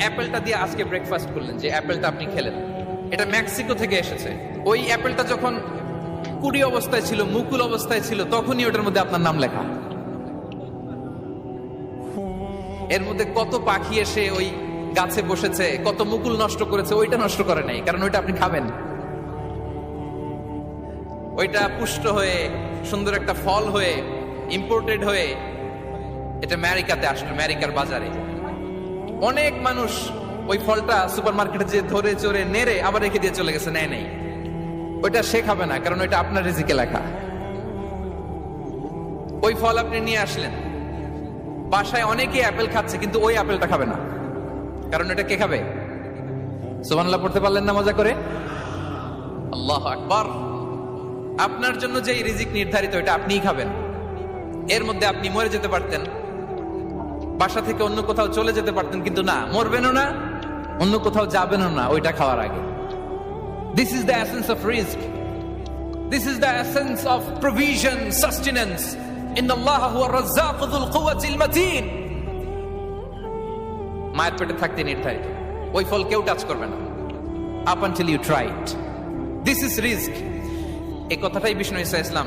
অ্যাপেলটা দিয়ে আজকে ব্রেকফাস্ট করলেন যে অ্যাপেলটা আপনি খেলেন। এটা মেক্সিকো থেকে এসেছে। ওই অ্যাপেলটা যখন কুড়ি অবস্থায় ছিল, মুকুল অবস্থায় ছিল, তখনই ওটার মধ্যে আপনার নাম লেখা। এর মধ্যে কত পাখি এসে ওই গাছে বসেছে, কত মুকুল নষ্ট করেছে, ওইটা নষ্ট করে নাই, কারণ ওইটা আপনি খাবেন। ওইটা পুষ্ট হয়ে, সুন্দর একটা ফল হয়ে ইম্পোর্টেড হয়ে, এটা আমেরিকাতে আসলো, আমেরিকার বাজারে। অনেক মানুষ ওই ফলটা সুপার মার্কেটে যে ধরে চড়ে নেড়ে আবার রেখে দিয়ে চলে গেছে, নেয় নেই। ওইটা সে খাবে না, কারণ ওইটা আপনার রিজিকে লেখা। ওই ফল আপনি নিয়ে আসলেন। বাসায় অনেকে অ্যাপেল খাচ্ছে, কিন্তু ওই অ্যাপেলটা খাবে না। কারণ এটা কে খাবে? সুবহানাল্লাহ, পড়তে পারলেন না মজা করে? আল্লাহ আকবার। আপনার জন্য যে রিজিক নির্ধারিত এটা আপনিই খাবেন। এর মধ্যে আপনি মরে যেতে পারতেন। বাসা থেকে অন্য কোথাও চলে যেতে পারতেন, কিন্তু না, মরবেনও না, অন্য কোথাও যাবেনও না ওইটা খাওয়ার আগে। This is the essence of risk this is the essence of provision sustenance in আল্লাহ হুয়া রাজ্জাক যুল কুওয়াতিল মাতিন মায়ের পেটে থাকতে নির্ধারিত। ওই ফল কেউ টাচ করবে না। Up until you try it this is risk এই কথাটাই বিষ্ণু ইসা ইসলাম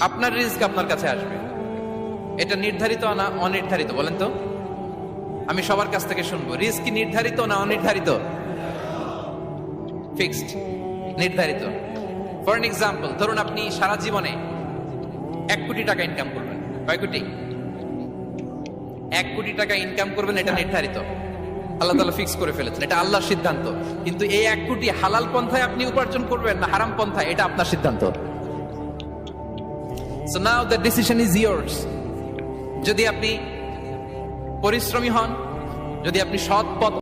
আপনার রিস্ক আপনার কাছে আসবে। এটা নির্ধারিত না অনির্ধারিত, বলেন তো? আমি সবার কাছ থেকে শুনব, রিস্ক কি নির্ধারিত না অনির্ধারিত? ফিক্সড নির্ধারিত। ফর এক্সাম্পল ধরুন আপনি সারা জীবনে এক কোটি টাকা ইনকাম করবেন। কয় কোটি? এক কোটি টাকা ইনকাম করবেন, এটা নির্ধারিত। আল্লাহ তালা ফিক্স করে ফেলেছেন, এটা আল্লাহর সিদ্ধান্ত। কিন্তু এই এক কোটি হালাল পন্থায় আপনি উপার্জন করবেন না হারাম পন্থায়, এটা আপনার সিদ্ধান্ত। So now the decision is yours যদি আপনি পরিশ্রমী হন যদি আপনি সৎ পথ